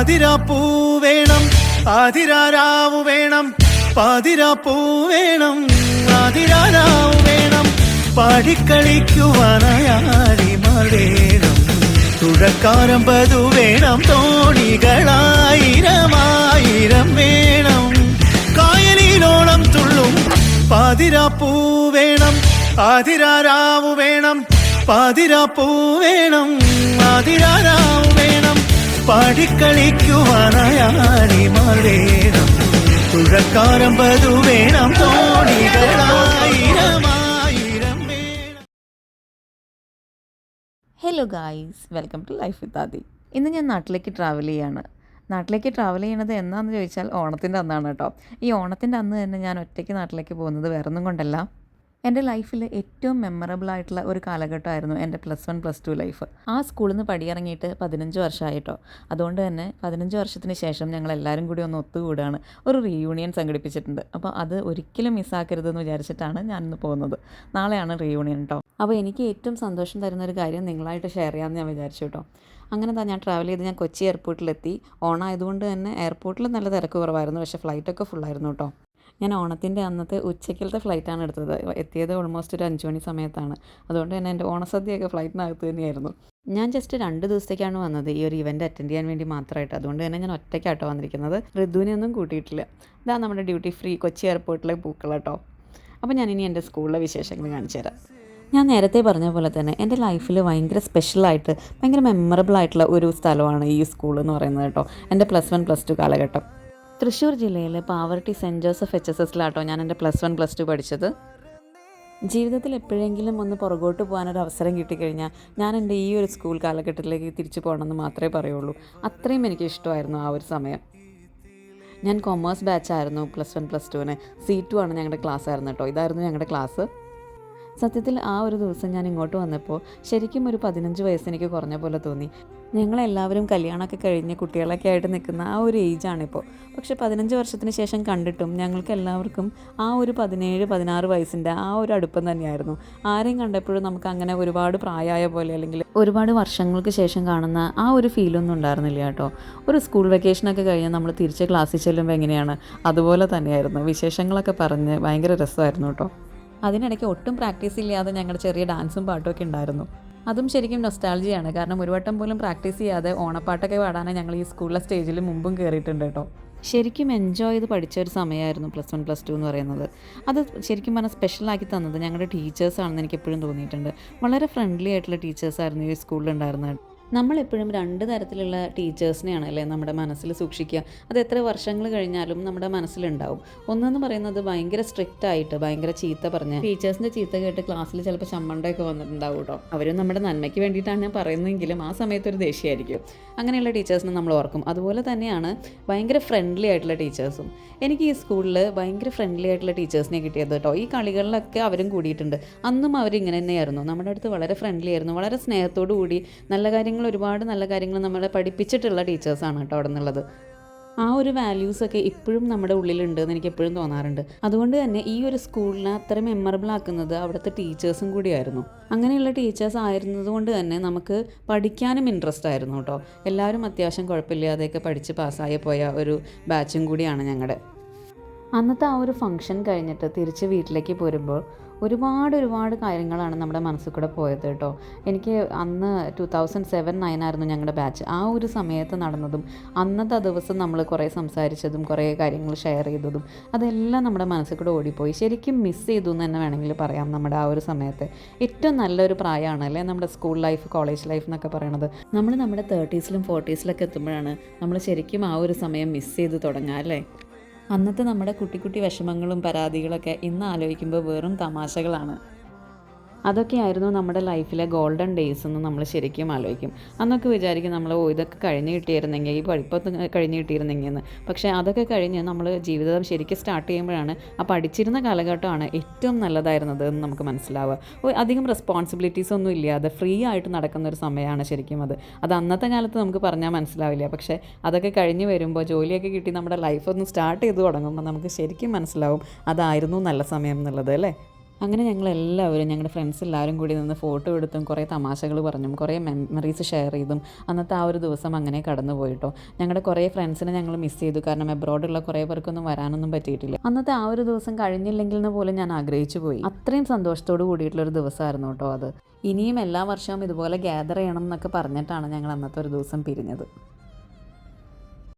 പാതിരാപ്പൂ വേണം ആതിരാരാവു വേണം പാതിരാപ്പൂ വേണം ആതിരാരാവു വേണം. പാടിക്കളിക്കുവാനായാലിമാർ വേണം വേണം തോണികളായിരമായിരം വേണം. കായലിലോളം തുള്ളും പാതിരാപ്പൂ വേണം ആതിരാരാവു വേണം പാതിരാപ്പൂ വേണം ആതിരാരാവു വേണം. പാടിക്കളിക്കുവാനായാലിമാർ മാറേണം തുഴക്കാരം വേണം തോണികളായിരമായിരം hello guys welcome to life with Aadi ഇന്ന് ഞാൻ നാട്ടിലേക്ക് ട്രാവൽ ചെയ്യാണ്. നാട്ടിലേക്ക് ട്രാവൽ ചെയ്യണത് എന്നാന്ന് ചോദിച്ചാൽ ഓണത്തിന്റെ അന്നാണ് കേട്ടോ. ഈ ഓണത്തിന്റെ അന്ന് തന്നെ ഞാൻ ഒറ്റയ്ക്ക് നാട്ടിലേക്ക് പോകുന്നത് വേറൊന്നും കൊണ്ടല്ല. എന്റെ ലൈഫിൽ ഏറ്റവും മെമ്മറബിൾ ആയിട്ടുള്ള ഒരു കാലഘട്ടമായിരുന്നു എന്റെ plus one plus two life. ആ സ്കൂളിൽ നിന്ന് പടിയിറങ്ങിയിട്ട് പതിനഞ്ച് വർഷമായിട്ടോ. അതുകൊണ്ട് തന്നെ പതിനഞ്ച് വർഷത്തിന് ശേഷം ഞങ്ങൾ എല്ലാവരും കൂടി ഒന്ന് ഒത്തുകൂടാണ്. ഒരു റീയൂണിയൻ സംഘടിപ്പിച്ചിട്ടുണ്ട്. അപ്പോൾ അത് ഒരിക്കലും മിസ്സാക്കരുതെന്ന് വിചാരിച്ചിട്ടാണ് ഞാനിന്ന് പോകുന്നത്. നാളെയാണ് റീയൂണിയൻ കേട്ടോ അപ്പോൾ എനിക്ക് ഏറ്റവും സന്തോഷം തരുന്ന ഒരു കാര്യം നിങ്ങളായിട്ട് ഷെയർ ചെയ്യാമെന്ന് ഞാൻ വിചാരിച്ചു കേട്ടോ. അങ്ങനെ തന്നെ ഞാൻ ട്രാവൽ ചെയ്ത് ഞാൻ കൊച്ചി എയർപോർട്ടിലെത്തി ഓണായതുകൊണ്ട് തന്നെ എയർപോർട്ടിൽ നല്ല തിരക്ക് കുറവായിരുന്നു. പക്ഷേ ഫ്ലൈറ്റൊക്കെ ഫുള്ളായിരുന്നു കേട്ടോ. ഞാൻ ഓണത്തിന്റെ അന്നത്തെ ഉച്ചയ്ക്കലത്തെ ഫ്ലൈറ്റാണ് എടുത്തത്. എത്തിയത് ഓൾമോസ്റ്റ് ഒരു അഞ്ച് മണി സമയത്താണ്. അതുകൊണ്ട് തന്നെ എന്റെ ഓണസദ്യയൊക്കെ ഫ്ലൈറ്റിനകത്ത് തന്നെയായിരുന്നു. ഞാൻ ജസ്റ്റ് രണ്ട് ദിവസത്തേക്കാണ് വന്നത്. ഈ ഒരു ഇവന്റ് അറ്റൻഡ് ചെയ്യാൻ വേണ്ടി മാത്രമായിട്ട്. അതുകൊണ്ട് തന്നെ ഞാൻ ഒറ്റയ്ക്കാട്ടോ വന്നിരിക്കുന്നത്. ഋതുവിനെ ഒന്നും കൂട്ടിയിട്ടില്ല. ഇതാ നമ്മുടെ ഡ്യൂട്ടി ഫ്രീ കൊച്ചി എയർപോർട്ടിലെ പൂക്കൾ അപ്പോൾ ഞാൻ ഇനി എന്റെ സ്കൂളിലെ വിശേഷങ്ങൾ കാണിച്ചു തരാം. ഞാൻ നേരത്തെ പറഞ്ഞ പോലെ തന്നെ എന്റെ ലൈഫിൽ ഭയങ്കര സ്പെഷ്യലായിട്ട് ഭയങ്കര മെമ്മറബിൾ ആയിട്ടുള്ള ഒരു സ്ഥലമാണ് ഈ സ്കൂൾ എന്ന് പറയുന്നത് കേട്ടോ. എന്റെ പ്ലസ് വൺ പ്ലസ് ടു കാലഘട്ടം. തൃശ്ശൂർ ജില്ലയിലെ പാവർട്ടി സെന്റ് ജോസഫ് എച്ച് എസ് എസിലാട്ടോ ഞാൻ എന്റെ പ്ലസ് വൺ പ്ലസ് ടു പഠിച്ചത്. ജീവിതത്തിൽ എപ്പോഴെങ്കിലും ഒന്ന് പുറകോട്ട് പോകാനൊരു അവസരം കിട്ടിക്കഴിഞ്ഞാൽ ഞാൻ എന്റെ ഈ ഒരു സ്കൂൾ കാലഘട്ടത്തിലേക്ക് തിരിച്ചു പോകണമെന്ന് മാത്രമേ പറയുള്ളൂ. അത്രയും എനിക്ക് ഇഷ്ടമായിരുന്നു ആ ഒരു സമയം. ഞാൻ കൊമേഴ്സ് ബാച്ചായിരുന്നു പ്ലസ് വൺ പ്ലസ് ടുവിന്. സി ടു ആണ് ഞങ്ങളുടെ ക്ലാസ് ആയിരുന്നു കേട്ടോ. ഇതായിരുന്നു ഞങ്ങളുടെ ക്ലാസ്. സത്യത്തിൽ ആ ഒരു ദിവസം ഞാൻ ഇങ്ങോട്ട് വന്നപ്പോൾ ശരിക്കും ഒരു പതിനഞ്ച് വയസ്സ് എനിക്ക് കുറഞ്ഞ പോലെ തോന്നി. ഞങ്ങളെല്ലാവരും കല്യാണമൊക്കെ കഴിഞ്ഞ് കുട്ടികളൊക്കെ ആയിട്ട് നിൽക്കുന്ന ആ ഒരു ഏജാണിപ്പോൾ പക്ഷെ പതിനഞ്ച് വർഷത്തിന് ശേഷം കണ്ടിട്ടും ഞങ്ങൾക്ക് എല്ലാവർക്കും ആ ഒരു പതിനേഴ് പതിനാറ് വയസ്സിന്റെ ആ ഒരു അടുപ്പം തന്നെയായിരുന്നു. ആരെയും കണ്ടപ്പോഴും നമുക്ക് അങ്ങനെ ഒരുപാട് പ്രായമായ പോലെ അല്ലെങ്കിൽ ഒരുപാട് വർഷങ്ങൾക്ക് ശേഷം കാണുന്ന ആ ഒരു ഫീലൊന്നും ഉണ്ടായിരുന്നില്ല കേട്ടോ. ഒരു സ്കൂൾ വെക്കേഷനൊക്കെ കഴിഞ്ഞ് നമ്മൾ തിരിച്ച് ക്ലാസ്സിൽ ചെല്ലുമ്പോൾ എങ്ങനെയാണ്? അതുപോലെ തന്നെയായിരുന്നു. വിശേഷങ്ങളൊക്കെ പറഞ്ഞ് ഭയങ്കര രസമായിരുന്നു കേട്ടോ. അതിനിടയ്ക്ക് ഒട്ടും പ്രാക്ടീസ് ഇല്ലാതെ ഞങ്ങളുടെ ചെറിയ ഡാൻസും പാട്ടും ഒക്കെ ഉണ്ടായിരുന്നു. അതും ശരിക്കും നൊസ്റ്റാൾജിയാണ് കാരണം ഒരു വട്ടം പോലും പ്രാക്ടീസ് ചെയ്യാതെ ഓണപ്പാട്ടൊക്കെ പാടാനാണ് ഞങ്ങൾ ഈ സ്കൂളിലെ സ്റ്റേജിൽ മുമ്പും കയറിയിട്ടുണ്ട് കേട്ടോ. ശരിക്കും എൻജോയ് ചെയ്ത് പഠിച്ച ഒരു സമയമായിരുന്നു പ്ലസ് വൺ പ്ലസ് ടു എന്ന് പറയുന്നത്. അത് ശരിക്കും പറഞ്ഞാൽ സ്പെഷ്യലാക്കി തന്നത് ഞങ്ങളുടെ ടീച്ചേഴ്സാണെന്ന് എനിക്ക് എപ്പോഴും തോന്നിയിട്ടുണ്ട്. വളരെ ഫ്രണ്ട്ലി ആയിട്ടുള്ള ടീച്ചേഴ്സായിരുന്നു ഈ സ്കൂളിൽ ഉണ്ടായിരുന്നത്. നമ്മളെപ്പോഴും രണ്ട് തരത്തിലുള്ള ടീച്ചേഴ്സിനെയാണ് അല്ലേ നമ്മുടെ മനസ്സിൽ സൂക്ഷിക്കുക. അത് എത്ര വർഷങ്ങൾ കഴിഞ്ഞാലും നമ്മുടെ മനസ്സിലുണ്ടാവും. ഒന്നെന്ന് പറയുന്നത് ഭയങ്കര സ്ട്രിക്റ്റ് ആയിട്ട് ഭയങ്കര ചീത്ത പറഞ്ഞ്. ടീച്ചേഴ്സിന്റെ ചീത്ത കേട്ട് ക്ലാസ്സിൽ ചിലപ്പോൾ ചമ്മണ്ടൊക്കെ വന്നിട്ടുണ്ടാവും കേട്ടോ അവരും നമ്മുടെ നന്മയ്ക്ക് വേണ്ടിയിട്ടാണ് ഞാൻ പറയുന്നതെങ്കിലും ആ സമയത്ത് ഒരു ദേഷ്യമായിരിക്കും. അങ്ങനെയുള്ള ടീച്ചേഴ്സിനെ നമ്മൾ ഓർക്കും. അതുപോലെ തന്നെയാണ് ഭയങ്കര ഫ്രണ്ട്ലി ആയിട്ടുള്ള ടീച്ചേഴ്സും. എനിക്ക് ഈ സ്കൂളിൽ ഭയങ്കര ഫ്രണ്ട്ലി ആയിട്ടുള്ള ടീച്ചേഴ്സിനെ കിട്ടിയത് കേട്ടോ ഈ കളികളിലൊക്കെ അവരും കൂടിയിട്ടുണ്ട്. അന്നും അവരിങ്ങനെ തന്നെയായിരുന്നു. നമ്മുടെ അടുത്ത് വളരെ ഫ്രണ്ട്ലി ആയിരുന്നു. വളരെ സ്നേഹത്തോടു കൂടി നല്ല കാര്യങ്ങൾ ഒരുപാട് നല്ല കാര്യങ്ങൾ നമ്മളെ പഠിപ്പിച്ചിട്ടുള്ള ടീച്ചേഴ്സാണ് കേട്ടോ അവിടെ നിന്നുള്ളത് ആ ഒരു വാല്യൂസൊക്കെ ഇപ്പോഴും നമ്മുടെ ഉള്ളിലുണ്ട് എന്ന് എനിക്ക് എപ്പോഴും തോന്നാറുണ്ട്. അതുകൊണ്ട് തന്നെ ഈ ഒരു സ്കൂളിനെ അത്ര മെമ്മറബിൾ ആക്കുന്നത് അവിടുത്തെ ടീച്ചേഴ്സും കൂടിയായിരുന്നു. അങ്ങനെയുള്ള ടീച്ചേഴ്സ് ആയിരുന്നത് കൊണ്ട് തന്നെ നമുക്ക് പഠിക്കാനും ഇൻട്രസ്റ്റ് ആയിരുന്നു കേട്ടോ. എല്ലാവരും അത്യാവശ്യം കുഴപ്പമില്ലാതെയൊക്കെ പഠിച്ച് പാസ്സായി പോയ ഒരു ബാച്ചും കൂടിയാണ് ഞങ്ങളുടെ അന്നത്തെ ആ ഒരു ഫംഗ്ഷൻ കഴിഞ്ഞിട്ട് തിരിച്ച് വീട്ടിലേക്ക് പോരുമ്പോൾ ഒരുപാട് ഒരുപാട് കാര്യങ്ങളാണ് നമ്മുടെ മനസ്സിൽ കൂടെ പോയത് കേട്ടോ. എനിക്ക് അന്ന് ടു തൗസൻഡ് സെവൻ നയൻ ആയിരുന്നു ഞങ്ങളുടെ ബാച്ച് ആ ഒരു സമയത്ത് നടന്നതും അന്നത്തെ ദിവസം നമ്മൾ കുറേ സംസാരിച്ചതും കുറേ കാര്യങ്ങൾ ഷെയർ ചെയ്തതും അതെല്ലാം നമ്മുടെ മനസ്സിൽ കൂടെ ഓടിപ്പോയി. ശരിക്കും മിസ് ചെയ്തു എന്ന് തന്നെ വേണമെങ്കിൽ പറയാം നമ്മുടെ ആ ഒരു സമയത്ത്. ഏറ്റവും നല്ലൊരു പ്രായമാണ് അല്ലേ നമ്മുടെ സ്കൂൾ ലൈഫ് കോളേജ് ലൈഫ് എന്നൊക്കെ പറയണത്. നമ്മൾ നമ്മുടെ തേർട്ടീസിലും ഫോർട്ടീസിലൊക്കെ എത്തുമ്പോഴാണ് നമ്മൾ ശരിക്കും ആ ഒരു സമയം മിസ് ചെയ്ത് തുടങ്ങുക അല്ലേ? അന്നത്തെ നമ്മുടെ കുട്ടി കുട്ടി വിഷമങ്ങളും പരാതികളൊക്കെ ഇന്ന് ആലോചിക്കുമ്പോൾ വെറും തമാശകളാണ്. അതൊക്കെയായിരുന്നു നമ്മുടെ ലൈഫിലെ ഗോൾഡൻ ഡേയ്സ് എന്ന് നമ്മൾ ശരിക്കും ആലോചിക്കും. അന്നൊക്കെ വിചാരിക്കും നമ്മൾ ഓ ഇതൊക്കെ കഴിഞ്ഞ് കിട്ടിയിരുന്നെങ്കിൽ ഈ പഠിപ്പൊക്കെ കഴിഞ്ഞ് കിട്ടിയിരുന്നെങ്കിൽ എന്ന് പക്ഷേ അതൊക്കെ കഴിഞ്ഞ് നമ്മൾ ജീവിതം ശരിക്കും സ്റ്റാർട്ട് ചെയ്യുമ്പോഴാണ് ആ പഠിച്ചിരുന്ന കാലഘട്ടമാണ് ഏറ്റവും നല്ലതായിരുന്നത് എന്ന് നമുക്ക് മനസ്സിലാവുക. അധികം റെസ്പോൺസിബിലിറ്റീസ് ഒന്നും ഇല്ലാതെ ഫ്രീ ആയിട്ട് നടക്കുന്ന ഒരു സമയമാണ് ശരിക്കും അത്. അത് അന്നത്തെ കാലത്ത് നമുക്ക് പറഞ്ഞാൽ മനസ്സിലാവില്ല. പക്ഷേ അതൊക്കെ കഴിഞ്ഞ് വരുമ്പോൾ ജോലിയൊക്കെ കിട്ടി നമ്മുടെ ലൈഫ് ഒന്ന് സ്റ്റാർട്ട് ചെയ്ത് തുടങ്ങുമ്പോൾ നമുക്ക് ശരിക്കും മനസ്സിലാവും അതായിരുന്നു നല്ല സമയം എന്നുള്ളത് അല്ലേ? അങ്ങനെ ഞങ്ങളെല്ലാവരും ഞങ്ങളുടെ ഫ്രണ്ട്സ് എല്ലാവരും കൂടി നിന്ന് ഫോട്ടോ എടുത്തും കുറേ തമാശകൾ പറഞ്ഞും കുറേ മെമ്മറീസ് ഷെയർ ചെയ്തും അന്നത്തെ ആ ഒരു ദിവസം അങ്ങനെ കടന്നു പോയിട്ടോ. ഞങ്ങളുടെ കുറേ ഫ്രണ്ട്സിനെ ഞങ്ങൾ മിസ് ചെയ്തു. കാരണം എബ്രോഡുള്ള കുറേ പേർക്കൊന്നും വരാനൊന്നും പറ്റിയിട്ടില്ല. അന്നത്തെ ആ ഒരു ദിവസം കഴിഞ്ഞില്ലെങ്കിൽ എന്ന് പോലും ഞാൻ ആഗ്രഹിച്ചു പോയി. അത്രയും സന്തോഷത്തോട് കൂടിയിട്ടുള്ള ഒരു ദിവസമായിരുന്നു കേട്ടോ അത്. ഇനിയും എല്ലാ വർഷവും ഇതുപോലെ ഗ്യാദർ ചെയ്യണം എന്നൊക്കെ പറഞ്ഞിട്ടാണ് ഞങ്ങൾ അന്നത്തെ ഒരു ദിവസം പിരിഞ്ഞത്.